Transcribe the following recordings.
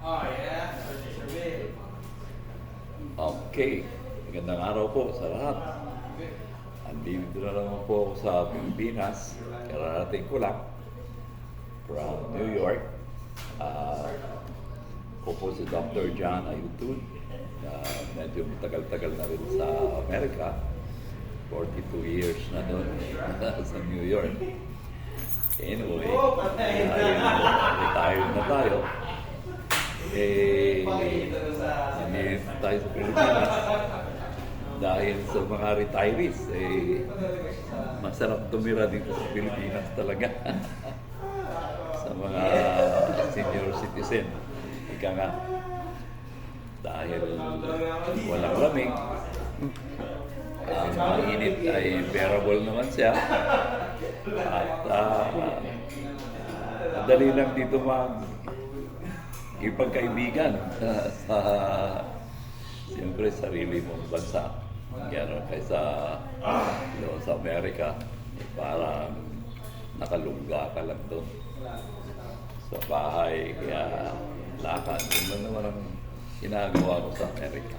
Oh, yeah. Okay, magandang araw po sa lahat. Andito na naman po ako sa Pilipinas. Kararating ko lang from New York. Uh, ako po si Dr. John Ayutun na medyo tagal-tagal na rin sa Amerika. 42 years na doon sa New York. Anyway, retired na tayo, eh. Nandito tayo sa Pilipinas. Dahil sa mga retirees, eh, masarap tumira dito sa Pilipinas talaga. sa mga senior citizen. Ika nga, dahil walang lamig, ang mainit ay bearable naman siya. At ah, madali lang dito mag ipagkaibigan sa siyempre sarili mong bansa. Gano'n kaysa doon sa Amerika, eh, parang nakalungga ka lang doon sa bahay, kaya lakad. Yun naman ang ginagawa ko sa Amerika.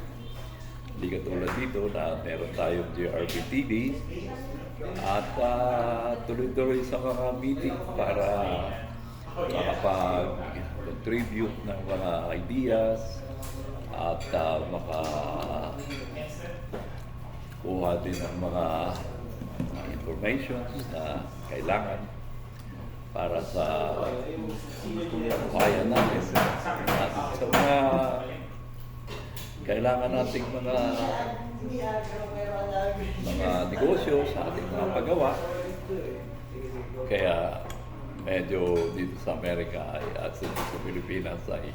Hindi katulad dito na meron tayong GRB TV at ah, tuloy-tuloy sa mga meeting para makapag-contribute ng mga ideas at uh, maka kuha din ng mga information na kailangan para sa bayan natin. At sa mga kailangan nating mga mga negosyo sa ating mga paggawa. Kaya medyo dito sa Amerika ay, at sa, sa Pilipinas ay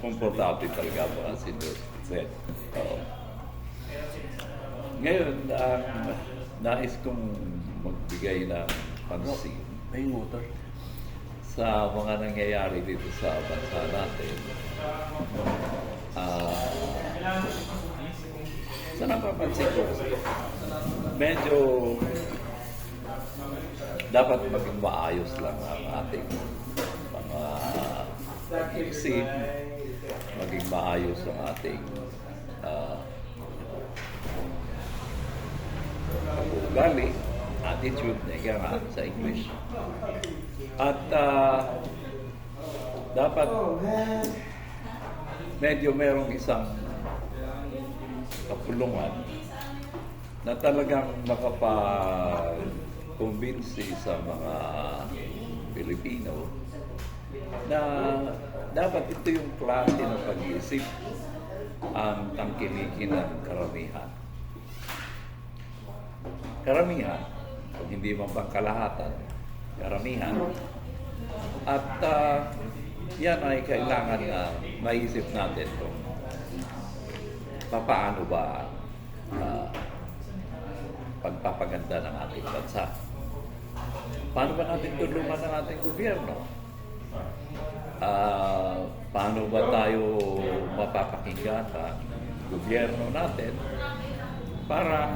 komportable talaga ang mga citizen. Oo. Ngayon, ang nais kong magbigay ng pansin May water. sa mga nangyayari dito sa bansa natin. Ah, sa napapansin ko, medyo dapat maging maayos lang ang ating mga pag-iisip, maging maayos ang ating uh, ugali, attitude, na ika sa English. At ah, dapat medyo merong isang kapulungan na talagang makapag-convince sa mga Pilipino na dapat ito yung klase ng pag-iisip ang tangkilikin ng karamihan. Karamihan, kung hindi man pang kalahatan, karamihan. At ah, yan ay kailangan na maisip natin kung paano ba ah, pagpapaganda ng ating bansa. Paano ba natin tulungan ng ating gobyerno? Ah, paano ba tayo mapapakinggan ang gobyerno natin para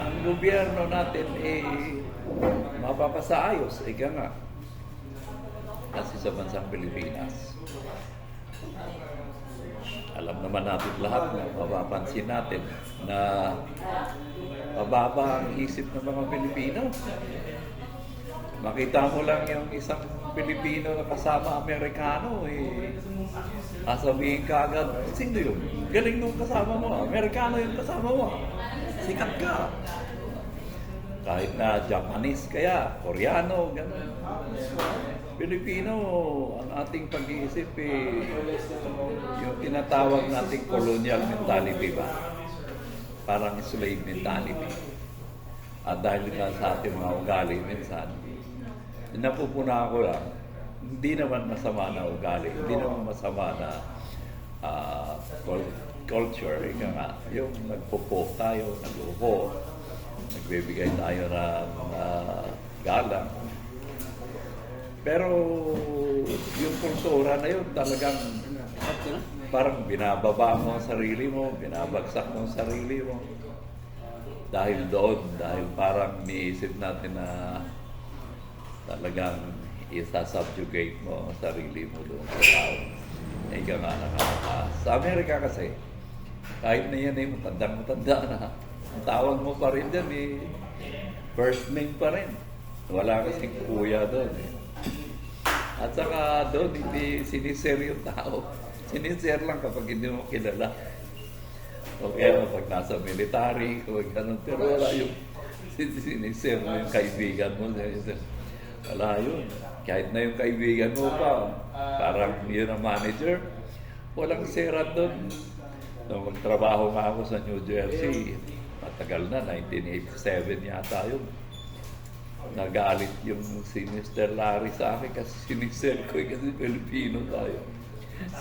ang gobyerno natin eh mapapasaayos, ika nga. Kasi sa bansang Pilipinas, alam naman natin lahat na mapapansin natin na mababa ang isip ng mga Pilipino. Makita mo lang yung isang Pilipino na kasama Amerikano, eh, sasabihin ka agad, sino yun? Galing nung kasama mo, Amerikano yung kasama mo. Sikat ka. Kahit na Japanese kaya, Koreano, gano'n. Pilipino, ang ating pag-iisip eh, yung tinatawag nating colonial mentality ba? Parang slave mentality. At dahil nga sa ating mga ugali minsan, napupuna ko lang, hindi naman masama na ugali, hindi naman masama na cul- culture, ika nga, yung nagpupo tayo, nag-upo, nagbibigay tayo ng uh, galang. Pero yung kultura na yun talagang parang binababa mo ang sarili mo, binabagsak mo ang sarili mo. Dahil doon, dahil parang niisip natin na talagang isa-subjugate mo sarili mo doon sa tao. Ika nga nakakataas. Sa Amerika kasi, kahit na yan eh, matandang-matanda na, ang tawag mo pa rin dyan eh, first name pa rin. Wala kasing kuya doon eh. At saka doon, hindi sinisir yung tao. Sinisir lang kapag hindi mo kilala. O kaya pag nasa military, o ganun. Pero wala yung sin- sinisir mo yung kaibigan mo. Sinisir. Wala yun. Kahit na yung kaibigan mo pa, parang yun ang manager, walang sirat doon. Nung magtrabaho nga ako sa New Jersey, matagal na, 1987 yata yun. Nagalit yung si Mr. Larry sa akin kasi sinisir ko eh, kasi Pilipino tayo.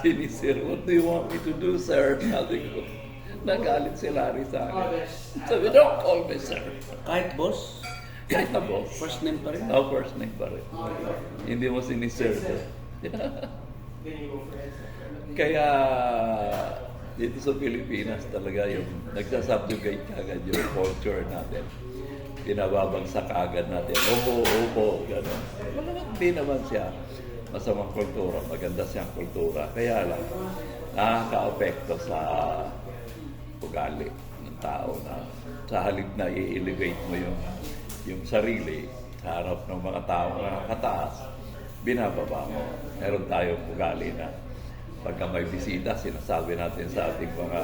Sinisir, what do you want me to do, sir? Sabi ko. Nagalit si Larry sa akin. Sabi, don't call me sir. Kahit boss, Kahit na boss. first name pa rin. Oh, first name pa rin. Hindi mo sinisir to. Kaya dito sa Pilipinas talaga yung nagsasubjugate agad yung culture natin. Pinababagsak agad natin. Opo, opo, gano'n. Wala hindi naman siya masamang kultura. Maganda siyang kultura. Kaya lang, nakaka-apekto sa ugali ng tao na sa halip na i-elevate mo yung yung sarili sa harap ng mga tao na kataas, binababa mo. Meron tayong ugali na pagka may bisita, sinasabi natin sa ating mga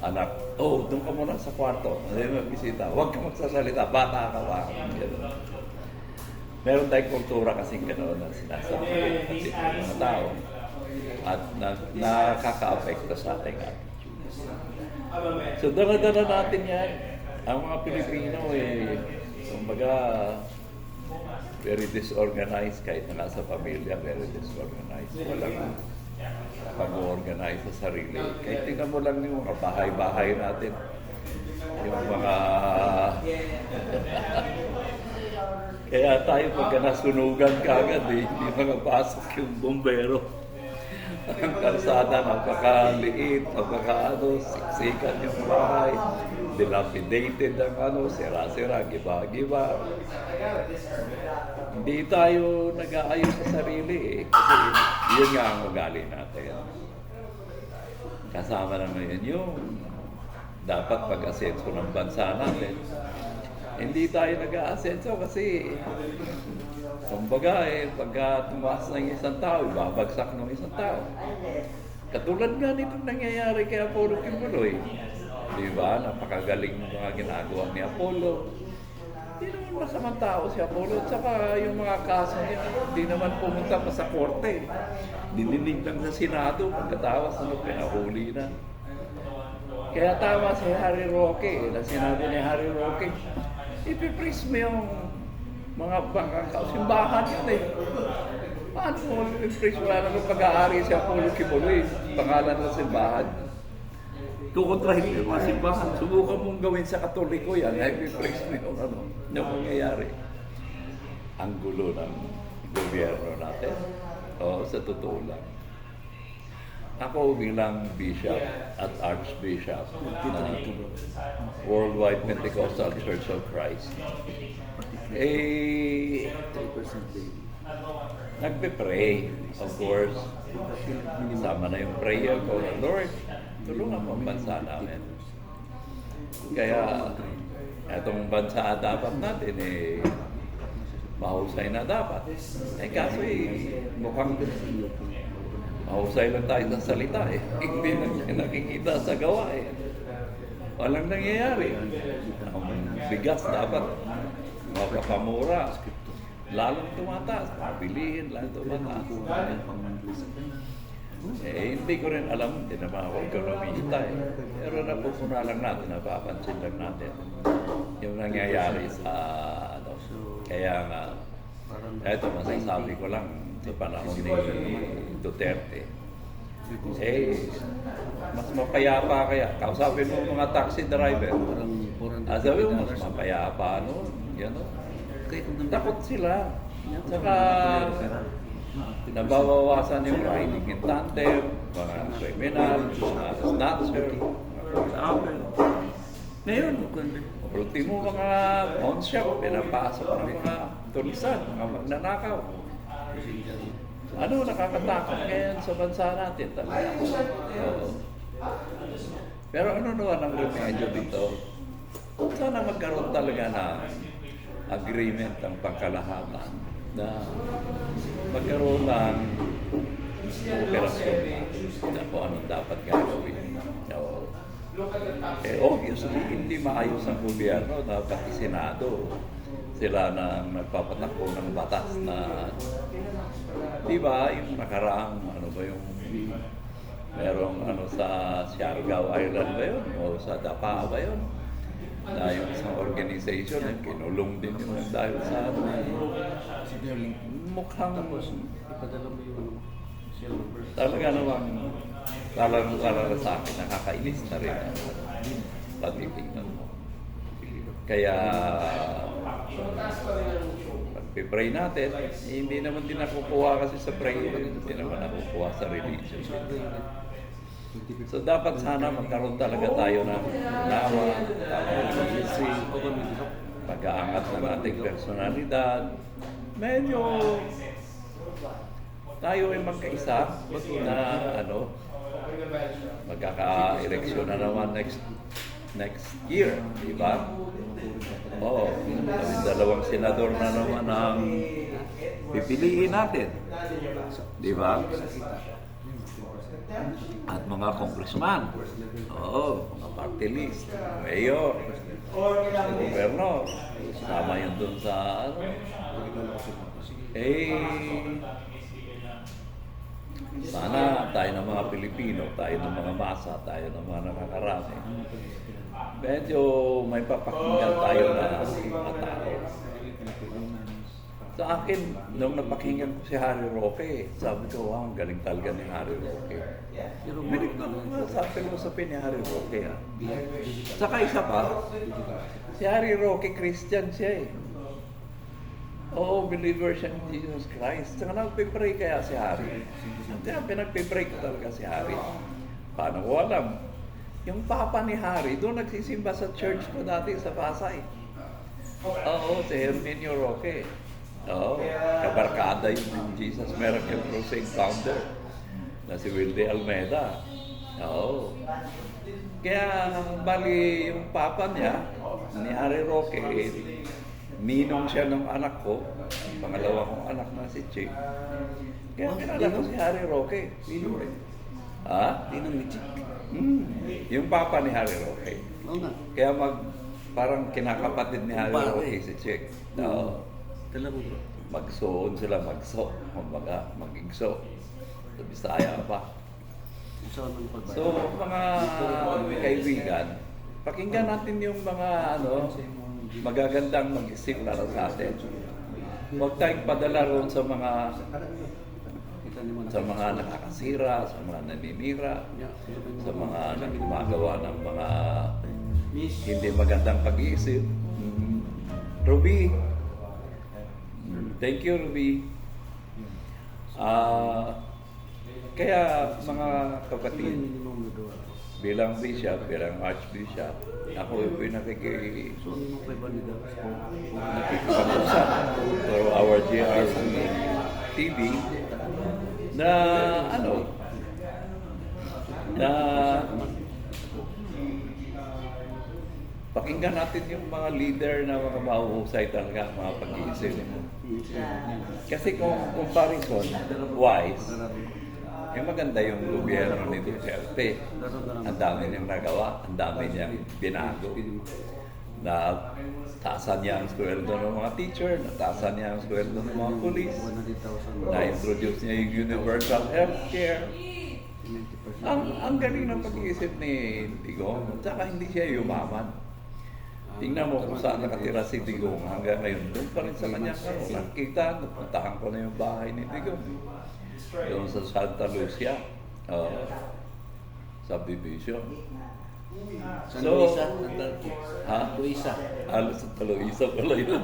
anak, oh, doon ka muna sa kwarto. Hindi may bisita. Huwag ka magsasalita. Bata ka pa. Ganun. Meron tayong kultura kasing gano'n na sinasabi natin mga tao at na, nakaka-apekto sa ating attitude. So, dala-dala natin yan. Ang mga Pilipino, eh, kumbaga, very disorganized kahit na nasa pamilya, very disorganized. Walang pag-organize sa sarili. Kahit tingnan mo lang yung mga bahay-bahay natin. Yung mga... Kaya tayo pagka nasunugan kagad eh, hindi makapasok yung bombero. Ang kalsada, napakaliit, napakaano, siksikan yung bahay, dilapidated ang ano, sira-sira, giba-giba. Hindi tayo nag-aayos sa sarili eh. Kasi yun nga ang ugali natin. Kasama naman yun yung dapat pag-asenso ng bansa natin. Hindi tayo nag-aasenso kasi kumbaga eh, pagka tumaas ng isang tao, babagsak ng isang tao. Katulad nga nitong nangyayari kay Apollo Kibuloy. Di ba? Napakagaling ng mga ginagawa ni Apollo. Hindi naman masamang tao si Apollo. At saka yung mga kaso niya, hindi naman pumunta pa sa korte. Dininig lang sa Senado pagkatawas ano, pinahuli na. Kaya tama si Harry Roque, na sinabi ni Harry Roque, ipipris mo yung mga bangkang simbahan yun eh. Paano mo ipipris? Wala naman pag-aari si Apollo Kibuloy, pangalan ng simbahan. Kukontrahin mo yung mga simbahan. Subukan mong gawin sa katoliko yan, ipipris mo yung ano, yung mangyayari. Ang gulo ng gobyerno natin. Oo, sa totoo lang. Ako bilang bishop at archbishop ng Worldwide Pentecostal Church of Christ, eh, 3% baby. Nagpe-pray, of course. Sama na yung prayer ko, Lord, tulungan mo ang bansa namin. Kaya, etong bansa dapat natin eh, mahusay na dapat. Eh kaso eh, mukhang mahusay lang tayo sa salita eh. Hindi na nakikita sa gawa eh. Walang nangyayari. Ang bigas dapat mapapamura. Lalong tumataas. Pabilihin, lalong tumataas. Eh, hindi ko rin alam, hindi naman ako ekonomista eh. Pero napupuna lang natin, napapansin lang natin yung nangyayari sa ano. Kaya nga, eto masasabi ko lang sa panahon ni Duterte. Eh, mas mapayapa kaya. Kausapin mo mga taxi driver. Parang 400 Ah, sabi mo, mas mapayapa noon. Yan o. Kahit kung Takot sila. Saka, nababawasan yung mga criminal, mga snatcher, mga kidnapper. Ngayon, ultimo mga pawn shop, pinapasok ng mga tulisan, mga magnanakaw. ano, nakakatakot ngayon sa bansa natin talaga. Oo. Pero ano naman ang remedyo dito? Sana magkaroon talaga ng agreement ang pangkalahatan na magkaroon ng operasyon na kung anong dapat gagawin. Oo. Eh, obviously, hindi maayos ang gobyerno, dapat isenado. Sila na nagpapatakbo ng batas na, di ba, yung nakaraang, ano ba yung, merong ano sa Siargao Island ba yun? O sa Dapa ba yun? Yung isang organization, eh, kinulong din yun dahil sa ano, eh, mukhang talaga namang talagang talaga sa akin nakakainis na rin ang pagtitingnan mo. Kaya pag-pray natin, eh, hindi naman din nakukuha kasi sa prayer, hindi naman nakukuha sa religion. So dapat sana magkaroon talaga tayo ng nawa, pag-aangat ng ating personalidad. Medyo tayo ay magkaisa na ano, magkaka-eleksyon na naman next next year, di ba? Oo, kami dalawang senador na naman ang pipiliin natin. Di ba? At mga congressman. Oo, mga party list, mayor, gobyerno. Tama yun dun sa ano. Eh, sana tayo ng mga Pilipino, tayo ng mga masa, tayo ng mga nakakarami. Medyo may papakinggan tayo na mga tao. Sa akin, nung napakinggan ko si Harry Roque, sabi ko, wow, ang galing talaga ni Harry Roque. Pero Binig ko naman sa philosophy ni Harry Roque. Ha? Saka isa pa, si Harry Roque, Christian siya eh. Oo, believer siya in Jesus Christ. Saka nagpipray kaya si Harry. Kaya pinagpipray ko talaga si Harry. Paano ko alam? Yung papa ni Harry, doon nagsisimba sa church ko dati sa Pasay. Oo, si Herminio Roque. Oo, kabarkada yung Jesus Miracle Crusade founder na si Wilde Almeida. Oo. Kaya bali yung papa niya, ni Harry Roque, ninong siya ng anak ko, pangalawa kong anak na si Chick. Kaya kilala ko si Harry Roque. Ninong rin. Ha? Tinang ni Chick. Hmm. Yung papa ni Harry Roque. Oo nga. Kaya mag parang kinakapatid ni Harry. Roque si Chick. Oo. Dala mo bro. Magsoon sila magso. Kumbaga, magigso. Sa Bisaya pa. So, mga kaibigan, pakinggan natin yung mga ano, magagandang mag-isip para sa atin. Huwag tayong padala roon sa mga sa mga nakakasira, sa mga naninira, sa mga gumagawa ng mga hindi magandang pag-iisip. Mm. Ruby, thank you Ruby. Ah, kaya mga kapatid, bilang bishop, bilang archbishop, ako Balida? nakikipag-usap for our GRC TV na ano na pakinggan natin yung mga leader na mga mahuhusay talaga mga pag-iisip. Kasi kung comparison wise, eh maganda yung gobyerno ni Duterte. Ang dami niyang nagawa, ang dami niyang binago. Na taasan niya ang sweldo ng mga teacher, nataasan niya ang sweldo ng mga police, 100,000. na-introduce niya yung universal health care. 90%. Ang, ang galing ng pag-iisip ni Digong, tsaka hindi siya yumaman. Tingnan mo kung saan nakatira si Digong hanggang ngayon. Doon pa rin sa kanya karoon. Nakita, napuntahan ko na yung bahay ni Digong. Doon sa Santa Lucia. Uh, subdivision. San So, Luisa? Ha? Luisa. Halos sa Taloisa pala yun.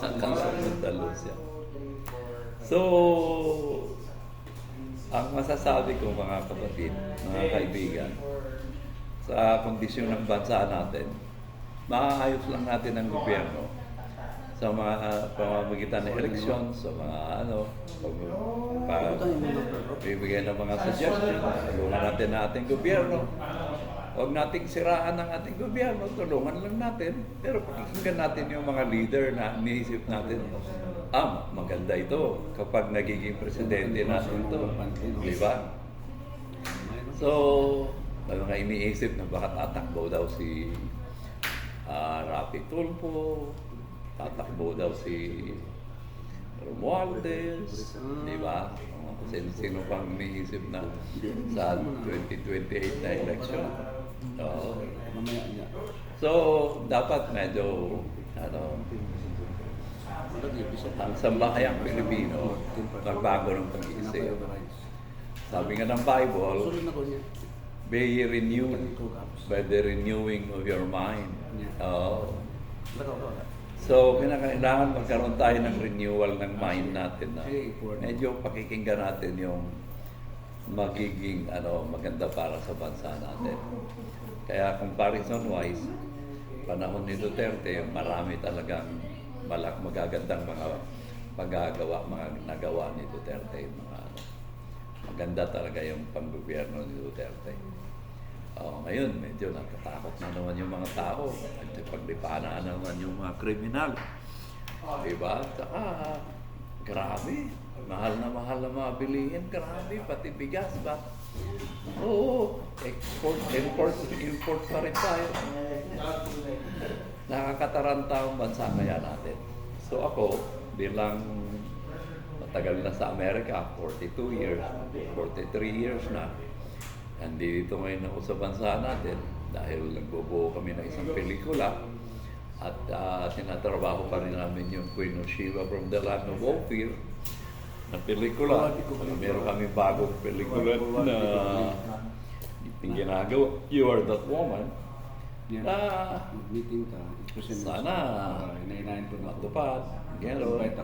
Hanggang sa Santa Lucia. So, ang masasabi ko mga kapatid, mga kaibigan, sa kondisyon ng bansa natin, maayos lang natin ang gobyerno sa mga uh, pamamagitan ng eleksyon, sa mga ano, pag bibigyan ng mga suggestions, tulungan natin ang ating gobyerno. Huwag nating siraan ang ating gobyerno, tulungan lang natin. Pero pakikinggan natin yung mga leader na iniisip natin, ah, maganda ito kapag nagiging presidente natin ito. Di ba? So, may mga iniisip na baka tatakbo daw si ah, Rapi Tulfo, tatakbo daw si Romualdez, di ba? Uh, sino, sino pang iniisip na sa 2028 na election. Niya. So, dapat medyo, ano, ang sambahayang Pilipino, magbago ng pag-iisip. Sabi nga ng Bible, be ye renewed by the renewing of your mind. Ko. So, kinakailangan magkaroon tayo ng renewal ng mind natin na medyo pakikinggan natin yung magiging ano maganda para sa bansa natin. Kaya comparison wise, panahon ni Duterte, marami talagang malak magagandang mga pagagawa, mga nagawa ni Duterte, mga. Maganda talaga yung panggobyerno ni Duterte. Oh, ngayon, medyo natatakot na naman yung mga tao. At paglipana na naman yung mga kriminal. Diba? Saka, grabe. Mahal na mahal na mga bilihin. Grabe, pati bigas ba? Oo, export, import, import pa rin tayo. Nakakataranta ang bansa kaya natin. So ako, bilang matagal na sa Amerika, 42 years, 43 years na, Nandito ngayon ako sa bansa natin dahil nagbubuo kami ng isang pelikula at uh, tinatrabaho pa rin namin yung Queen of Sheba from the Land of Ophir na pelikula. Meron kami bagong pelikula na yung ginagawa, You Are That Woman, Yan. na Mag-meeting ka. Sana matupad. Gano'n. Invite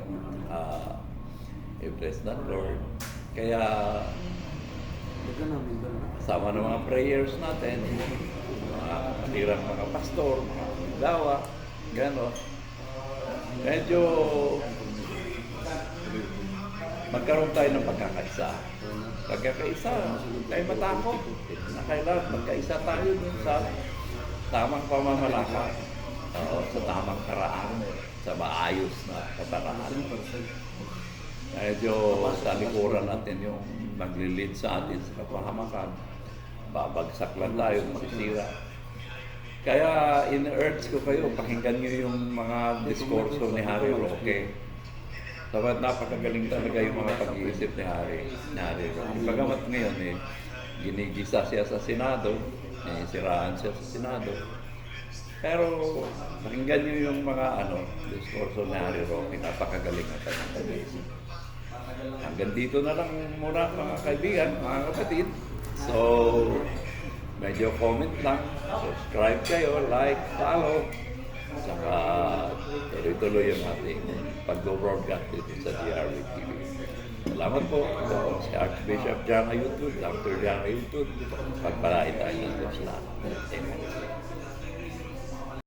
Uh, i-bless ng Lord. Kaya? Kasama ng mga prayers natin, mga katirang mga pastor, mga dawa, gano'n. Medyo magkaroon tayo ng pagkakaisa. Pagkakaisa, tayo matakot na kailangan magkaisa tayo dun sa tamang pamamalakad. Oo, sa tamang karaan, sa maayos na kataraan. Medyo sa likuran natin yung maglilid sa atin sa kapahamakan. Babagsak lang tayo, masisira. Kaya in-urge ko kayo, pakinggan nyo yung mga diskurso ni Harry Roque. Dapat napakagaling talaga yung mga pag-iisip ni Harry, ni Harry Roque. Pagamat ngayon eh, ginigisa siya sa Senado, eh, siraan siya sa Senado. Pero pakinggan nyo yung mga ano, diskurso ni Harry Roque, napakagaling na pag-iisip. Hanggang dito na lang muna mga kaibigan, mga kapatid. So, medyo comment lang, subscribe kayo, like, follow. Saka tuloy-tuloy yung ating pag-broadcast dito sa DRW TV. Salamat po. Ako si Archbishop John Ayutun, Dr. John Ayutun. Pagpalain tayo ng Diyos lahat. Amen.